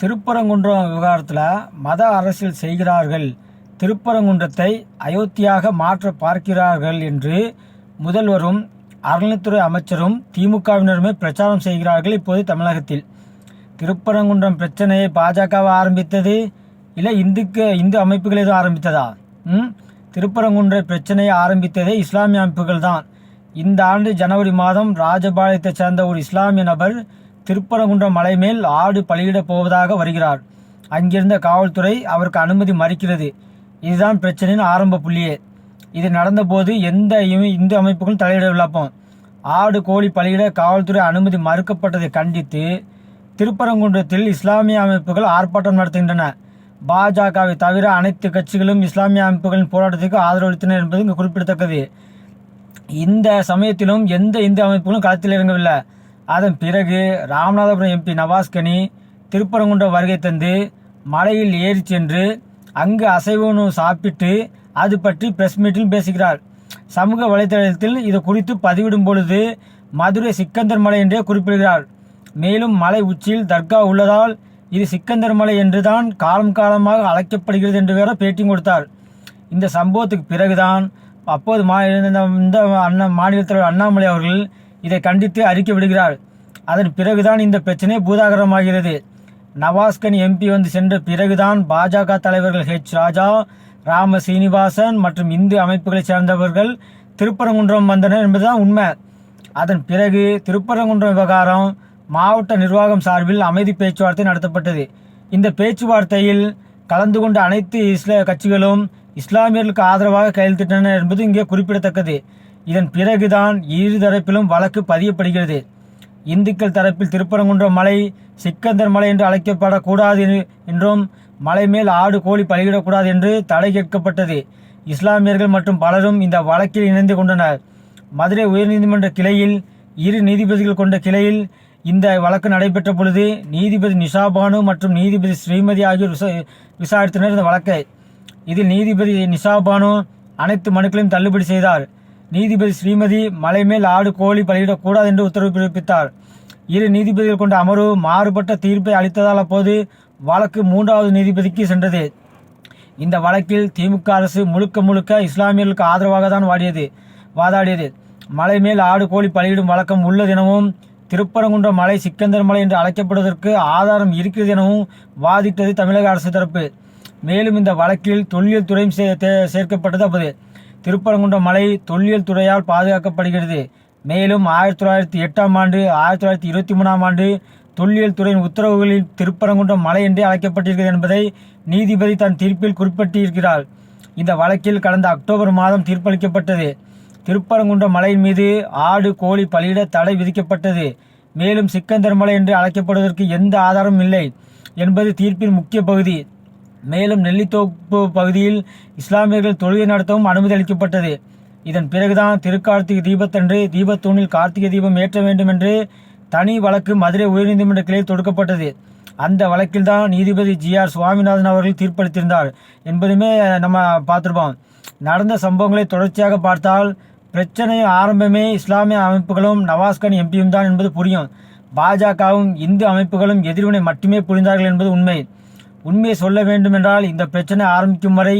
திருப்பரங்குன்றம் விவகாரத்தில் மத அரசியல் செய்கிறார்கள். திருப்பரங்குன்றத்தை அயோத்தியாக மாற்ற பார்க்கிறார்கள் என்று முதல்வரும் அறநிலைத்துறை அமைச்சரும் திமுகவினருமே பிரச்சாரம் செய்கிறார்கள் இப்போது தமிழகத்தில். திருப்பரங்குன்றம் பிரச்சனையை பாஜகவை ஆரம்பித்தது? இல்லை இந்துக்கு இந்து அமைப்புகள் எதுவும் ஆரம்பித்ததா? ம்? திருப்பரங்குன்ற பிரச்சனையை ஆரம்பித்ததே இஸ்லாமிய அமைப்புகள் தான். இந்த ஆண்டு ஜனவரி மாதம் ராஜபாளையத்தைச் சேர்ந்த ஒரு இஸ்லாமிய நபர் திருப்பரங்குன்றம் மலை மேல் ஆடு பலியிடப் போவதாக வருகிறார். அங்கிருந்த காவல்துறை அவருக்கு அனுமதி மறுக்கிறது. இதுதான் பிரச்சனையின் ஆரம்ப புள்ளியே. இது நடந்தபோது எந்த இந்து அமைப்புகளும் தலையிடவில்லப்போம் ஆடு கோழி பலியிட காவல்துறை அனுமதி மறுக்கப்பட்டதை கண்டித்து திருப்பரங்குன்றத்தில் இஸ்லாமிய அமைப்புகள் ஆர்ப்பாட்டம் நடத்துகின்றன. பாஜகவை தவிர அனைத்து கட்சிகளும் இஸ்லாமிய அமைப்புகளின் போராட்டத்திற்கு ஆதரவளித்தனர் என்பது இங்கு குறிப்பிடத்தக்கது. இந்த சமயத்திலும் எந்த இந்து அமைப்புகளும் களத்தில் இறங்கவில்லை. அதன் பிறகு ராமநாதபுரம் எம்பி நவாஸ்கனி திருப்பரங்குன்றம் வருகை தந்து மலையில் ஏறி சென்று அங்கு அசைவ உணவு சாப்பிட்டு அது பற்றி பிரஸ் மீட்டில் பேசுகிறார். சமூக வலைதளத்தில் இது குறித்து பதிவிடும் பொழுது மதுரை சிக்கந்தர் மலை என்றே குறிப்பிடுகிறார். மேலும் மலை உச்சியில் தர்கா உள்ளதால் இது சிக்கந்தர் மலை என்றுதான் காலம் காலமாக அழைக்கப்படுகிறது என்று வேற பேட்டி கொடுத்தார். இந்த சம்பவத்துக்கு பிறகுதான் அப்போது மா இந்த அண்ணா மாநிலத்தில் அண்ணாமலை அவர்கள் இதை கண்டித்து அறிக்கை விடுகிறார் அதன் பிறகுதான் இந்த பிரச்சனை பூதாகரமாகிறது. நவாஸ்கன் எம்பி வந்து சென்ற பிறகுதான் பாஜக தலைவர்கள் ஹெச் ராஜா ராம சீனிவாசன் மற்றும் இந்து அமைப்புகளைச் சேர்ந்தவர்கள் திருப்பரங்குன்றம் வந்தனர் என்பதுதான் உண்மை. அதன் பிறகு திருப்பரங்குன்றம் விவகாரம் மாவட்ட நிர்வாகம் சார்பில் அமைதி பேச்சுவார்த்தை நடத்தப்பட்டது. இந்த பேச்சுவார்த்தையில் கலந்து கொண்ட அனைத்து இஸ்ல கட்சிகளும் இஸ்லாமியர்களுக்கு ஆதரவாக கையெழுத்திட்டனர் என்பது இங்கே குறிப்பிடத்தக்கது. இதன் பிறகுதான் இரு தரப்பிலும் வழக்கு பதியப்படுகிறது. இந்துக்கள் தரப்பில் திருப்பரங்குன்றம் மலை சிக்கந்தர் மலை என்று அழைக்கப்படக்கூடாது என்று- என்றும் மலை மேல் ஆடு கோழி பலியிடக்கூடாது என்று தடை கேட்கப்பட்டது. இஸ்லாமியர்கள் மற்றும் பலரும் இந்த வழக்கில் இணைந்து கொண்டனர். மதுரை உயர்நீதிமன்ற கிளையில் இரு நீதிபதிகள் கொண்ட கிளையில் இந்த வழக்கு நடைபெற்ற பொழுது நீதிபதி நிஷாபானு மற்றும் நீதிபதி ஸ்ரீமதி ஆகியோர் விசா- விசாரித்தனர் இந்த வழக்கை. இதில் நீதிபதி நிஷாபானு அனைத்து மனுக்களையும் தள்ளுபடி செய்தார். நீதிபதி ஸ்ரீமதி மலை மேல் ஆடு கோழி பலியிடக்கூடாது என்று உத்தரவு பிறப்பித்தார். இரு நீதிபதிகள் கொண்ட அமர்வு மாறுபட்ட தீர்ப்பை அளித்ததால் அப்போது வழக்கு மூன்றாவது நீதிபதிக்கு சென்றது. இந்த வழக்கில் திமுக அரசு முழுக்க முழுக்க இஸ்லாமியர்களுக்கு ஆதரவாக தான் வாடியது வாதாடியது. மலை மேல் ஆடு கோழி பலியிடும் வழக்கம் உள்ளது எனவும் திருப்பரங்குன்ற மலை சிக்கந்தர் மலை என்று அழைக்கப்படுவதற்கு ஆதாரம் இருக்கிறது எனவும் வாதிட்டது தமிழக அரசு தரப்பு. மேலும் இந்த வழக்கில் தொல்லியல் துறையும் சே- சேர்க்கப்பட்டது அப்போது. திருப்பரங்குன்றம் மலை தொல்லியல் துறையால் பாதுகாக்கப்படுகிறது. மேலும் ஆயிரத்தி தொள்ளாயிரத்தி எட்டாம் ஆண்டு ஆயிரத்தி தொள்ளாயிரத்தி இருபத்தி மூணாம் ஆண்டு தொல்லியல் துறையின் உத்தரவுகளில் திருப்பரங்குன்றம் மலை என்றே அழைக்கப்பட்டிருக்கிறது என்பதை நீதிபதி தன் தீர்ப்பில் குறிப்பிட்டிருக்கிறார். இந்த வழக்கில் கடந்த அக்டோபர் மாதம் தீர்ப்பளிக்கப்பட்டது. திருப்பரங்குன்றம் மலையின் மீது ஆடு கோழி பலியிட தடை விதிக்கப்பட்டது. மேலும் சிக்கந்தர் மலை என்று அழைக்கப்படுவதற்கு எந்த ஆதாரமும் இல்லை என்பது தீர்ப்பின் முக்கிய பகுதி. மேலும் நெல்லித்தோப்பு பகுதியில் இஸ்லாமியர்கள் தொழுகை நடத்தவும் அனுமதி அளிக்கப்பட்டது. இதன் பிறகுதான் திருக்கார்த்திகை தீபத்தன்று தீபத்தூணில் கார்த்திகை தீபம் ஏற்ற வேண்டும் என்று தனி வழக்கு மதுரை உயர்நீதிமன்ற கிளையில் தொடுக்கப்பட்டது. அந்த வழக்கில் தான் நீதிபதி ஜி ஆர் சுவாமிநாதன் அவர்கள் தீர்ப்பளித்திருந்தார் என்பதுமே நம்ம பார்த்துருப்போம். நடந்த சம்பவங்களை தொடர்ச்சியாக பார்த்தால் பிரச்சனை ஆரம்பமே இஸ்லாமிய அமைப்புகளும் நவாஸ்கன் எம்பியும் தான் என்பது புரியும். பாஜகவும் இந்து அமைப்புகளும் எதிர்வினை மட்டுமே புரிந்தார்கள் என்பது உண்மை. உண்மையை சொல்ல வேண்டுமென்றால் இந்த பிரச்சனை ஆரம்பிக்கும் வரை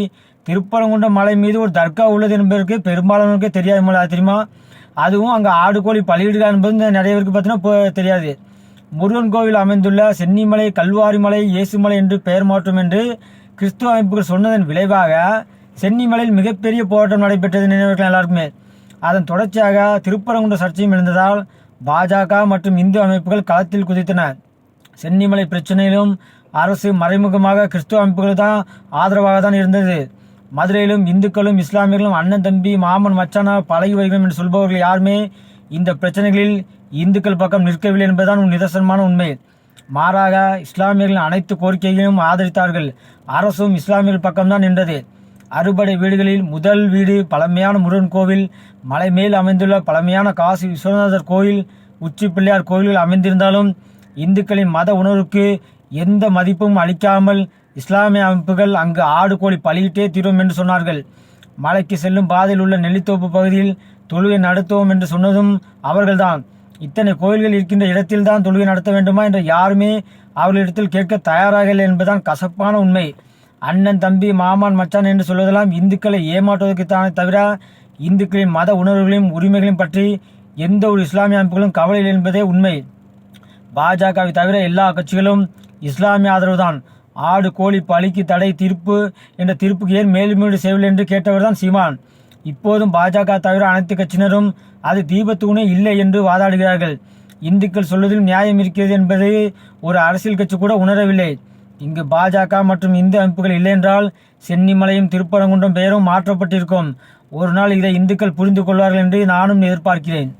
திருப்பரங்குன்றம் மலை மீது ஒரு தர்கா உள்ளது என்பதற்கு பெரும்பாலானோருக்கே தெரியாது மலை தெரியுமா? அதுவும் அங்கே ஆடு கோழி பலியிடுகிறார் என்பது இந்த நிறைய பேருக்கு பார்த்தீங்கன்னா தெரியாது. முருகன் கோவில் அமைந்துள்ள சென்னிமலை கல்வாரி மலை இயேசுமலை என்று பெயர் மாற்றும் என்று கிறிஸ்துவ அமைப்புகள் சொன்னதன் விளைவாக சென்னிமலையில் மிகப்பெரிய போராட்டம் நடைபெற்றது நினைவுகள் எல்லாருக்குமே. அதன் தொடர்ச்சியாக திருப்பரங்குன்ற சர்ச்சையும் எழுந்ததால் பாஜக மற்றும் இந்து அமைப்புகள் களத்தில் குதித்தன. சென்னிமலை பிரச்சனையிலும் அரசு மறைமுகமாக கிறிஸ்துவ அமைப்புகள் தான் ஆதரவாக தான் இருந்தது. மதுரையிலும் இந்துக்களும் இஸ்லாமியர்களும் அண்ணன் தம்பி மாமன் மச்சானா பழகி வருகிறோம் என்று சொல்பவர்கள் யாருமே இந்த பிரச்சனைகளில் இந்துக்கள் பக்கம் நிற்கவில்லை என்பதுதான் நிதர்சனமான உண்மை. மாறாக இஸ்லாமியர்களின் அனைத்து கோரிக்கைகளையும் ஆதரித்தார்கள். அரசும் இஸ்லாமியர்கள் பக்கம்தான் நின்றது. அறுபடை வீடுகளில் முதல் வீடு பழமையான முருகன் கோவில் மலை மேல் அமைந்துள்ள பழமையான காசி விஸ்வநாதர் கோயில் உச்சி பிள்ளையார் கோயில்கள் அமைந்திருந்தாலும் இந்துக்களின் மத உணர்வுக்கு எந்த மதிப்பும் அளிக்காமல் இஸ்லாமிய அமைப்புகள் அங்கு ஆடு கோழி பலியிட்டே தீரும் என்று சொன்னார்கள். மலைக்கு செல்லும் பாதையில் உள்ள நெல்லித்தோப்பு பகுதியில் தொழுகை நடத்துவோம் என்று சொன்னதும் அவர்கள்தான். இத்தனை கோயில்கள் இருக்கின்ற இடத்தில்தான் தொழுகை நடத்த வேண்டுமா என்று யாருமே அவர்களிடத்தில் கேட்க தயாராக இல்லை என்பதுதான் கசப்பான உண்மை. அண்ணன் தம்பி மாமான் மச்சான் என்று சொல்வதெல்லாம் இந்துக்களை ஏமாற்றுவதற்குத்தானே தவிர இந்துக்களின் மத உணர்வுகளையும் உரிமைகளையும் பற்றி எந்த ஒரு இஸ்லாமிய அமைப்புகளும் கவலை என்பதே உண்மை. பாஜகவை தவிர எல்லா கட்சிகளும் இஸ்லாமிய ஆதரவுதான். ஆடு கோழி பலிக்கு தடை தீர்ப்பு என்ற தீர்ப்புக்கு ஏன் மேலும் செய்யவில்லை என்று கேட்டவர்தான் சீமான். இப்போதும் பாஜக தவிர அனைத்து கட்சியினரும் அது தீபத்தூணே இல்லை என்று வாதாடுகிறார்கள். இந்துக்கள் சொல்வதில் நியாயம் இருக்கிறது என்பதை ஒரு அரசியல் கட்சி கூட உணரவில்லை. இங்கு பாஜக மற்றும் இந்து அமைப்புகள் இல்லை என்றால் சென்னிமலையும் திருப்பரங்குன்றம் பெயரும் மாற்றப்பட்டிருக்கும். ஒரு நாள் இதை இந்துக்கள் புரிந்து கொள்வார்கள் என்று நானும் எதிர்பார்க்கிறேன்.